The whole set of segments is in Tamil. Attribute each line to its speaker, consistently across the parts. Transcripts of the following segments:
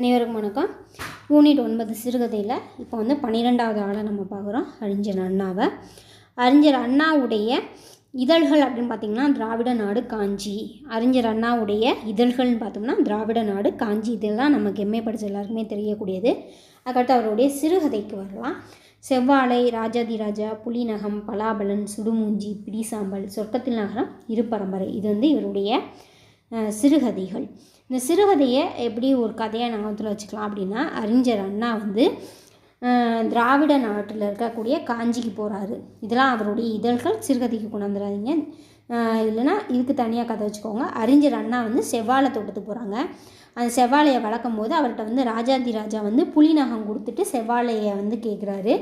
Speaker 1: அனைவருக்கும் வணக்கம். யூனிட் ஒன்பது சிறுகதையில் இப்போ வந்து பன்னிரெண்டாவது ஆளை நம்ம பார்க்குறோம். அறிஞர் அண்ணாவை. அறிஞர் அண்ணாவுடைய இதழ்கள் அப்படின்னு பார்த்திங்கன்னா திராவிட நாடு காஞ்சி. அறிஞர் அண்ணாவுடைய இதழ்கள்னு பார்த்தோம்னா திராவிட நாடு காஞ்சி. இதெல்லாம் நமக்கு எம்ஏ படித்த எல்லாருக்குமே தெரியக்கூடியது. அதுக்கடுத்து அவருடைய சிறுகதைக்கு வரலாம். செவ்வாழை ராஜாதிராஜா புலிநகம் பலாபலன் சுடுமூஞ்சி பிடிசாம்பல் சொர்க்கத்தில் நகரம் இரு பரம்பரை இது வந்து இவருடைய சிறுகதைகள். இந்த சிறுகதையை எப்படி ஒரு கதையாக ஞாபகத்தில் வச்சுக்கலாம் அப்படின்னா அறிஞர் அண்ணா வந்து திராவிட நாட்டில் இருக்கக்கூடிய காஞ்சிக்கு போகிறாரு இதெல்லாம் அவருடைய இதழ்கள். சிறுகதைக்கு கொண்டாந்துடாதீங்க வந்துடாதீங்க. இல்லைன்னா இதுக்கு தனியாக கதை வச்சுக்கோங்க. அறிஞர் அண்ணா வந்து செவ்வாழை தோட்டத்துக்கு போகிறாங்க அந்த செவ்வாழையை வளர்க்கும் போது அவர்கிட்ட வந்து ராஜாதி ராஜா வந்து புலிநகம் கொடுத்துட்டு செவ்வாழையை வந்து கேட்குறாரு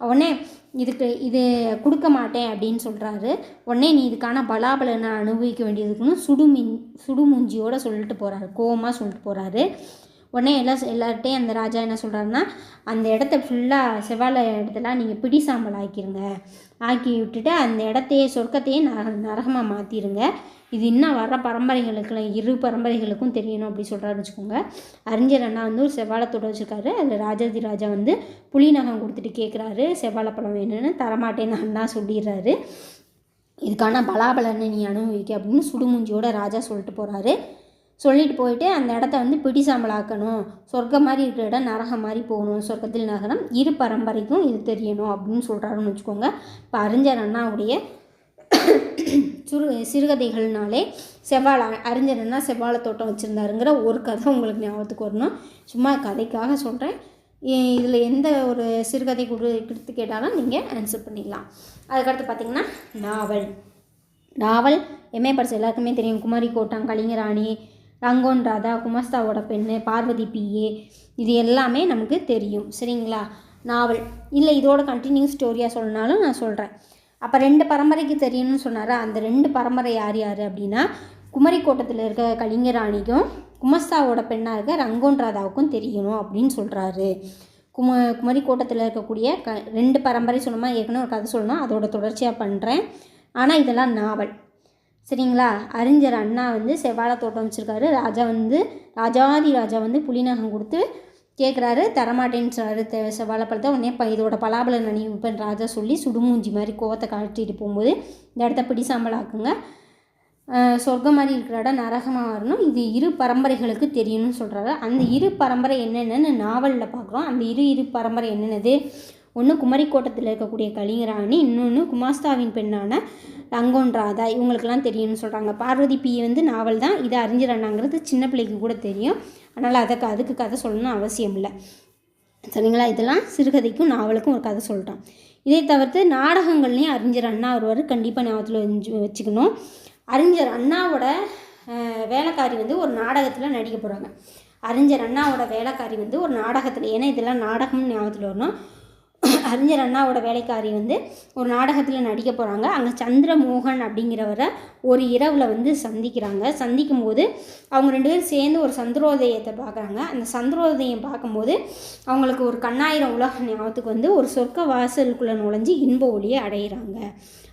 Speaker 1: உடனே இதுக்கு இது கொடுக்க மாட்டேன் அப்படின்னு சொல்கிறாரு உடனே நீ இதுக்கான பலாபலனை அனுபவிக்க வேண்டியதுக்குன்னு சுடுமின் சுடுமூஞ்சியோட சொல்லிட்டு போகிறாரு கோவமாக சொல்லிட்டு போகிறாரு உடனே எல்லாம் எல்லார்ட்டையும் அந்த ராஜா என்ன சொல்கிறாருன்னா அந்த இடத்த ஃபுல்லாக செவ்வாழை இடத்துல நீங்கள் பிடி சாம்பல் ஆக்கிருங்க. ஆக்கி விட்டுட்டு அந்த இடத்தையே சொர்க்கத்தையே நர நரகமாக மாற்றிருங்க இது இன்னும் வர்ற பரம்பரைகளுக்கு இரு பரம்பரைகளுக்கும் தெரியணும் அப்படி சொல்கிறாரு வச்சுக்கோங்க. அறிஞர் அண்ணா வந்து ஒரு செவ்வாழைத்தோட வச்சுருக்காரு. அதில் ராஜாதி ராஜா வந்து புலிநகம் கொடுத்துட்டு கேட்குறாரு செவ்வாழைப்பழம் வேணும்னு தரமாட்டேன்னு அண்ணா சொல்லிடுறாரு. இதுக்கான பலாபலனை நீ அனுபவிக்க அப்படின்னு சுடுமூஞ்சியோட ராஜா சொல்லிட்டு போகிறாரு சொல்லிட்டு போயிட்டு அந்த இடத்த வந்து பிடிசாமலாக்கணும். சொர்க்கம் மாதிரி இருக்கிற இடம் நரகம் மாதிரி போகணும். சொர்க்கத்தில் நகரம் இரு பரம்பரைக்கும் இது தெரியணும் அப்படின்னு சொல்கிறாருன்னு வச்சுக்கோங்க. இப்போ அறிஞர் அண்ணாவுடைய சுரு சிறுகதைகள்னாலே செவ்வாழை அறிஞர் அண்ணா செவ்வாழை தோட்டம் வச்சுருந்தாருங்கிற ஒரு கதை உங்களுக்கு ஞாபகத்துக்கு வரணும். சும்மா கதைக்காக சொல்கிறேன் இதில் எந்த ஒரு சிறுகதை கொடு கொடுத்து கேட்டாலும் நீங்கள் ஆன்சர் பண்ணிடலாம் அதுக்கடுத்து பார்த்திங்கன்னா நாவல். நாவல் எம்ஏ படிச்ச எல்லாருக்குமே தெரியும். குமரி கோட்டம் கலிங்கராணி ரங்கோன் ராதா குமஸ்தாவோட பெண்ணு பார்வதி பிஏ இது எல்லாமே நமக்கு தெரியும். சரிங்களா? நாவல். இல்லை இதோட கண்டினியூ ஸ்டோரியாக சொல்லணுனாலும் நான் சொல்கிறேன் அப்போ ரெண்டு பரம்பரைக்கு தெரியும்னு சொன்னார்? அந்த ரெண்டு பரம்பரை யார் யார் அப்படின்னா குமரி கோட்டத்தில் இருக்க கலிங்கராணிக்கும் குமஸ்தாவோட பெண்ணாக இருக்க ரங்கோன் ராதாவுக்கும் தெரியணும் அப்படின்னு சொல்கிறாரு கும குமரி கோட்டத்தில் இருக்கக்கூடிய க ரெண்டு பரம்பரை சொன்னமாக ஏற்கனவே ஒரு கதை சொல்லணும். அதோட தொடர்ச்சியாக பண்ணுறேன் ஆனால் இதெல்லாம் நாவல். சரிங்களா? அறிஞர் அண்ணா வந்து செவ்வாழை தோட்டம் வச்சுருக்காரு. ராஜா வந்து ராஜாதி ராஜா வந்து புலிநகம் கொடுத்து கேட்குறாரு தரமாட்டேன்னு சொல்கிறாரு செவ்வாழை பழத்தை உடனே ப இதோட பலாபலம் அணிவிப்பேன் ராஜா சொல்லி சுடுமூஞ்சி மாதிரி கோவத்தை காட்டிட்டு போகும்போது இந்த இடத்த பிடி சாம்பலாக்குங்க சொர்க்கம் மாதிரி இருக்கிற இடம் நரகமாக வரணும். இது இரு பரம்பரைகளுக்கு தெரியணும்னு சொல்கிறாரு அந்த இரு பரம்பரை என்னென்னு நாவலில் பார்க்குறோம். அந்த இரு இரு பரம்பரை என்னென்னது? ஒன்று குமரிக்கோட்டத்தில் இருக்கக்கூடிய கலிங்கராணி இன்னொன்று குமாஸ்தாவின் பெண்ணான ரங்கோன் ராதா இவங்களுக்கெல்லாம் தெரியும்னு சொல்கிறாங்க பார்வதி பி வந்து நாவல் தான். இது அறிஞர் அண்ணாங்கிறது சின்ன பிள்ளைக்கு கூட தெரியும். அதனால் அதுக்கு அதுக்கு கதை சொல்லணும்னு அவசியம் இல்லை. சரிங்களா? இதெல்லாம் சிறுகதைக்கும் நாவலுக்கும் ஒரு கதை சொல்லிட்டோம் இதை தவிர்த்து நாடகங்கள்லேயும் அறிஞர் அண்ணா வருவார். கண்டிப்பாக ஞாபகத்தில் வச்சுக்கணும். அறிஞர் அண்ணாவோட வேலைக்காரி வந்து ஒரு நாடகத்தில் நடிக்க போகிறாங்க அறிஞர் அண்ணாவோட வேலைக்காரி வந்து ஒரு நாடகத்தில் ஏன்னா இதெல்லாம் நாடகம்னு ஞாபகத்தில் வரணும். அறிஞர் அண்ணாவோட வேலைக்காரி வந்து ஒரு நாடகத்தில் நடிக்க போகிறாங்க அங்கே சந்திரமோகன் அப்படிங்கிறவரை ஒரு இரவில் வந்து சந்திக்கிறாங்க. சந்திக்கும் போது அவங்க ரெண்டு பேரும் சேர்ந்து ஒரு சந்திரோதயத்தை பார்க்குறாங்க. அந்த சந்திரோதயம் பார்க்கும்போது அவங்களுக்கு ஒரு கண்ணாயிரம் உலக ஞாபகத்துக்கு வந்து ஒரு சொர்க்க வாசலுக்குள்ளே நுழைஞ்சு இன்ப ஒளியை அடையிறாங்க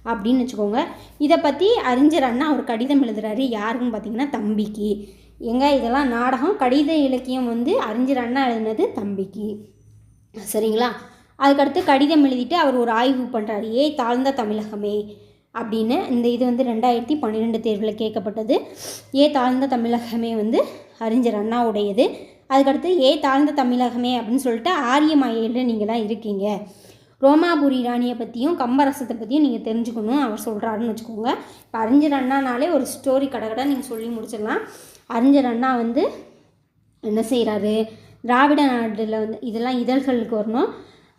Speaker 1: அப்படின்னு வச்சுக்கோங்க. இதை பற்றி அறிஞர் அண்ணா ஒரு கடிதம் எழுதுறாரு. யாருக்குன்னு பார்த்தீங்கன்னா தம்பிக்கு. எங்க இதெல்லாம் நாடகம். கடித இலக்கியம் வந்து அறிஞர் அண்ணா எழுதினது தம்பிக்கு. சரிங்களா? அதுக்கடுத்து கடிதம் எழுதிட்டு அவர் ஒரு ஆய்வு பண்ணுறாரு ஏ தாழ்ந்த தமிழகமே அப்படின்னு இந்த இது வந்து ரெண்டாயிரத்தி பன்னிரெண்டு தேர்வில் கேட்கப்பட்டது. ஏ தாழ்ந்த தமிழகமே வந்து அறிஞர் அண்ணாவுடையது. அதுக்கடுத்து ஏ தாழ்ந்த தமிழகமே அப்படின்னு சொல்லிட்டு ஆரியமாயில தான் இருக்கீங்க. ரோமாபுரி ராணியை பற்றியும் கம்பரசத்தை பற்றியும் நீங்கள் தெரிஞ்சுக்கணும் அவர் சொல்கிறாருன்னு வச்சுக்கோங்க. இப்போ அறிஞர் அண்ணானாலே ஒரு ஸ்டோரி கடை கடை நீங்கள் சொல்லி முடிச்சிடலாம். அறிஞர் அண்ணா வந்து என்ன செய்கிறாரு திராவிட நாட்டில் வந்து இதெல்லாம் இதழ்களுக்கு வரணும்.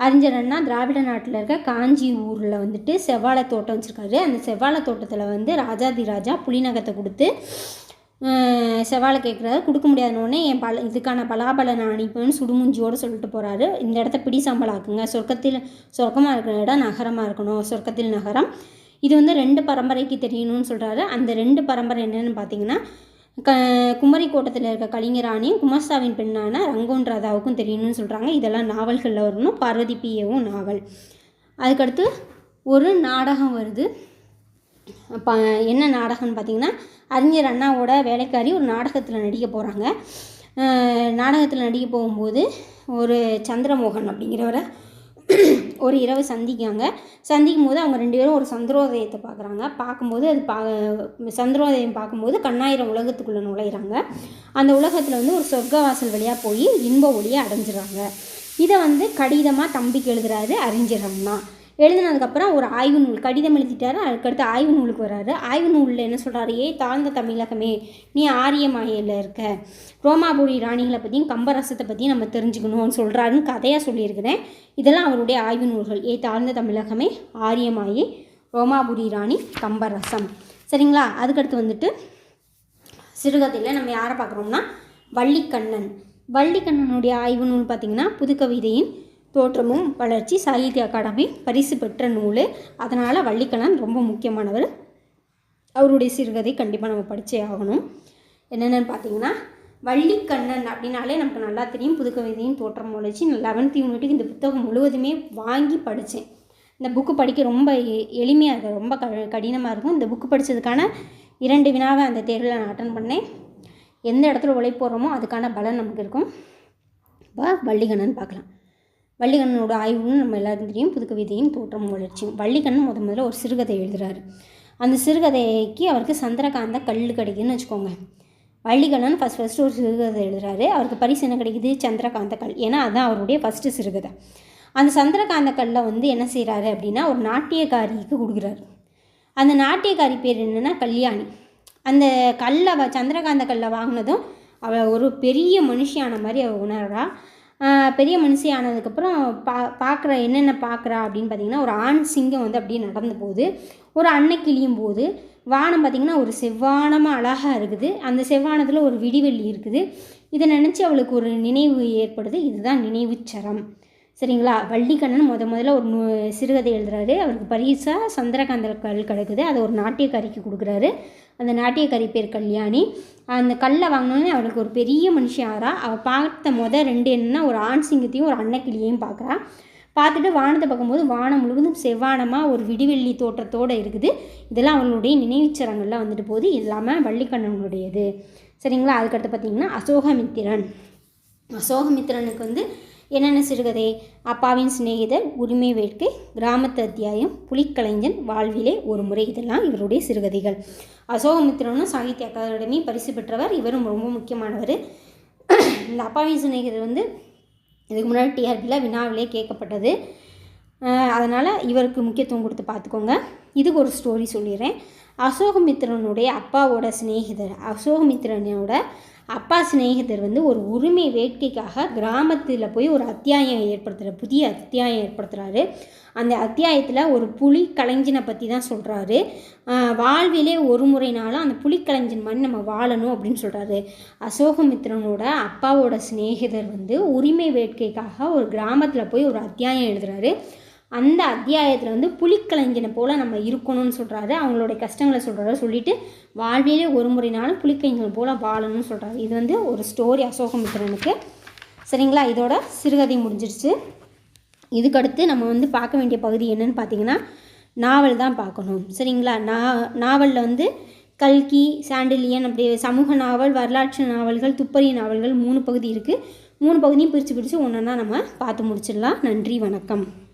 Speaker 1: அறிஞரன்னா திராவிட நாட்டில் இருக்க காஞ்சி ஊரில் வந்துட்டு செவ்வாழை தோட்டம் வச்சுருக்காரு. அந்த செவ்வாழை தோட்டத்தில் வந்து ராஜாதி ராஜா புலிநகத்தை கொடுத்து செவ்வாழை கேட்குறாரு கொடுக்க முடியாதுனோடனே என் பல இதுக்கான பலாபல அனுப்புன்னு சுடுமுஞ்சியோடு சொல்லிட்டு போகிறாரு இந்த இடத்த பிடி சம்பளாக்குங்க சொர்க்கத்தில் சொர்க்கமாக இருக்கிற இடம் நகரமாக இருக்கணும். சொர்க்கத்தில் நகரம். இது வந்து ரெண்டு பரம்பரைக்கு தெரியணும்னு சொல்கிறாரு அந்த ரெண்டு பரம்பரை என்னென்னு பார்த்தீங்கன்னா க குமரி கோட்டத்தில் இருக்க கலிங்கராணியும் குமஸ்தாவின் பெண்ணான ரங்கோன் ராதாவுக்கும் தெரியணும்னு சொல்கிறாங்க இதெல்லாம் நாவல்களில் வரணும். பார்வதி பிஏவும் நாவல். அதுக்கடுத்து ஒரு நாடகம் வருது. ப என்ன நாடகம்னு பார்த்தீங்கன்னா அறிஞர் அண்ணாவோட வேலைக்காரி ஒரு நாடகத்தில் நடிக்க போகிறாங்க நாடகத்தில் நடிக்க போகும்போது ஒரு சந்திரமோகன் அப்படிங்கிறவரை ஒரு இரவு சந்திக்காங்க சந்திக்கும் போது அவங்க ரெண்டு பேரும் ஒரு சந்திரோதயத்தை பார்க்குறாங்க. பார்க்கும்போது அது பா சந்திரோதயம் பார்க்கும்போது கண்ணாயிரம் உலகத்துக்குள்ளே நுழையிறாங்க. அந்த உலகத்தில் வந்து ஒரு சொர்க்கவாசல் வழியாக போய் இன்ப ஒளியை அடைஞ்சிடுறாங்க. இதை வந்து கடிதமாக தம்பிக்கு எழுதுறாரு அறிஞர் அண்ணா எழுதினதுக்கப்புறம் ஒரு ஆய்வு நூல் கடிதம் எழுதிட்டாரு. அதுக்கடுத்து ஆய்வு நூலுக்கு வராரு. ஆய்வு நூலில் என்ன சொல்கிறாரு ஏ தாழ்ந்த தமிழகமே நீ ஆரியமாயில் இருக்க. ரோமாபுரி ராணிகளை பற்றியும் கம்பரசத்தை பற்றியும் நம்ம தெரிஞ்சுக்கணும்னு சொல்கிறாருன்னு கதையாக சொல்லியிருக்கிறேன். இதெல்லாம் அவருடைய ஆய்வு நூல்கள். ஏ தாழ்ந்த தமிழகமே ஆரியமாயி ரோமாபுரி ராணி கம்பரசம். சரிங்களா? அதுக்கடுத்து வந்துட்டு சிறுகதையில் நம்ம யாரை பார்க்குறோம்னா வள்ளிக்கண்ணன். வள்ளிக்கண்ணனுடைய ஆய்வு நூல் பார்த்திங்கன்னா புதுக்கவிதையின் தோற்றமும் வளர்ச்சி சாகித்ய அகாடமி பரிசு பெற்ற நூல். அதனால் வள்ளிக்கண்ணன் ரொம்ப முக்கியமானவர். அவருடைய சிறுகதை கண்டிப்பாக நம்ம படித்தே ஆகணும். என்னென்னு பார்த்தீங்கன்னா வள்ளிக்கண்ணன் அப்படின்னாலே நமக்கு நல்லா தெரியும். புதுக்கவிதையும் தோற்றம் வளர்ச்சி. நான் லெவன்த் யூனிட்டுக்கு இந்த புத்தகம் முழுவதுமே வாங்கி படித்தேன் இந்த புக்கு படிக்க ரொம்ப எளிமையாக இருக்கும். ரொம்ப க கடினமாக இருக்கும். இந்த புக்கு படித்ததுக்கான இரண்டு வினாவை அந்த தேர்வில் நான் அட்டன் பண்ணேன். எந்த இடத்துல உழைப்போகிறோமோ அதுக்கான பலன் நமக்கு இருக்கும். இப்போ வள்ளிகண்ணன் பார்க்கலாம். வள்ளிகண்ணனோட ஆய்வுன்னு நம்ம எல்லாருக்கும் தெரியும் புதுக்கவிதையின் தோற்றமும் வளர்ச்சியும் வள்ளிகண்ணன் முத முதல்ல ஒரு சிறுகதை எழுதுறாரு. அந்த சிறுகதைக்கு அவருக்கு சந்திரகாந்த கல் கிடைக்குதுன்னு வச்சுக்கோங்க. வள்ளிகண்ணன் ஃபஸ்ட் ஃபஸ்ட்டு ஒரு சிறுகதை எழுதுறாரு. அவருக்கு பரிசு என்ன கிடைக்குது? சந்திரகாந்த கல். ஏன்னா அதுதான் அவருடைய ஃபஸ்ட்டு சிறுகதை. அந்த சந்திரகாந்த கல்லை வந்து என்ன செய்கிறாரு அப்படின்னா ஒரு நாட்டியக்காரிக்கு கொடுக்குறாரு. அந்த நாட்டியக்காரி பேர் என்னென்னா கல்யாணி. அந்த கல்லை வ சந்திரகாந்த கல்லை வாங்கினதும் அவள் ஒரு பெரிய மனுஷியான மாதிரி அவள் உணர்றா. பெரிய மனுஷி ஆனதுக்கப்புறம் பா பார்க்குற என்னென்ன பார்க்குறா அப்படின்னு பார்த்தீங்கன்னா ஒரு ஆண் சிங்கம் வந்து அப்படியே நடந்து போகுது. ஒரு அன்னை கிளியும் போது வானம் பார்த்திங்கன்னா ஒரு செவ்வானமாக அழகாக இருக்குது. அந்த செவ்வானத்தில் ஒரு விடிவெள்ளி இருக்குது. இதை நினச்சி அவளுக்கு ஒரு நினைவு ஏற்படுது. இதுதான் நினைவுச்சரம் சரிங்களா? வள்ளிக்கண்ணன் முத முதல்ல ஒரு நூ சிறுகதை எழுதுறாரு. அவருக்கு பரிசாக சந்திரகாந்த கல் கிடக்குது. அதை ஒரு நாட்டியக்காரிக்கு கொடுக்குறாரு. அந்த நாட்டியக்காரி பேர் கல்யாணி. அந்த கல்லை வாங்கினோன்னே அவளுக்கு ஒரு பெரிய மனுஷன் ஆறா. அவள் பார்த்த முத ரெண்டு என்னன்னா ஒரு ஆண் சிங்கத்தையும் ஒரு அன்னக்கிளியையும் பார்க்குறா. பார்த்துட்டு வானத்தை பார்க்கும்போது வானம் முழுவதும் செவ்வானமாக ஒரு விடிவெள்ளி தோற்றத்தோடு இருக்குது. இதெல்லாம் அவளுடைய நினைவுச்சரங்கள்லாம் வந்துட்டு போகுது. இது இல்லாமல் வள்ளிக்கண்ணனுடையது. சரிங்களா? அதுக்கடுத்து பார்த்திங்கன்னா அசோகமித்திரன். அசோகமித்திரனுக்கு வந்து என்னென்ன சிறுகதை? அப்பாவின் சிநேகிதர் உரிமை வேட்கை கிராமத்து அத்தியாயம் புலிக்கலைஞன் வாழ்விலே ஒரு முறை. இதெல்லாம் இவருடைய சிறுகதைகள். அசோகமித்திரனும் சாகித்ய அகாடமி பரிசு பெற்றவர். இவரும் ரொம்ப முக்கியமானவர். இந்த அப்பாவின் சிநேகிதர் வந்து இதுக்கு முன்னாடி டிஆர்பியில் வினாவிலே கேட்கப்பட்டது. அதனால் இவருக்கு முக்கியத்துவம் கொடுத்து பார்த்துக்கோங்க. இதுக்கு ஒரு ஸ்டோரி சொல்லிடுறேன். அசோகமித்திரனுடைய அப்பாவோட சிநேகிதர் அசோகமித்திரனோட அப்பா சிநேகிதர் வந்து ஒரு உரிமை வேட்கைக்காக கிராமத்தில் போய் ஒரு அத்தியாயம் ஏற்படுத்துகிற புதிய அத்தியாயம் ஏற்படுத்துகிறாரு அந்த அத்தியாயத்தில் ஒரு புலி கலைஞனை பற்றி தான் சொல்கிறாரு வாழ்விலே ஒரு முறைனாலும் அந்த புலி கலைஞன் மாதிரி நம்ம வாழணும் அப்படின்னு சொல்கிறாரு அசோகமித்திரனோட அப்பாவோட சிநேகிதர் வந்து உரிமை வேட்கைக்காக ஒரு கிராமத்தில் போய் ஒரு அத்தியாயம் எழுதுகிறாரு அந்த அத்தியாயத்தில் வந்து புலிக்கலைஞனை போல் நம்ம இருக்கணும்னு சொல்கிறாரு அவங்களுடைய கஷ்டங்களை சொல்கிறாரு சொல்லிட்டு வாழ்விலே ஒரு முறைனாலும் புலிக்கலைஞர்கள் போல் வாழணும்னு சொல்கிறாரு இது வந்து ஒரு ஸ்டோரி அசோகமித்திரனுக்கு. சரிங்களா? இதோட சிறுகதை முடிஞ்சிருச்சு. இதுக்கடுத்து நம்ம வந்து பார்க்க வேண்டிய பகுதி என்னன்னு பார்த்தீங்கன்னா நாவல் தான் பார்க்கணும். சரிங்களா? நா நாவலில் வந்து கல்கி சாண்டிலியன் அப்படி சமூக நாவல் வரலாற்று நாவல்கள் துப்பறி நாவல்கள் மூணு பகுதி இருக்குது மூணு பகுதியும் பிரித்து பிரித்து ஒன்றா நம்ம பார்த்து முடிச்சிடலாம். நன்றி வணக்கம்.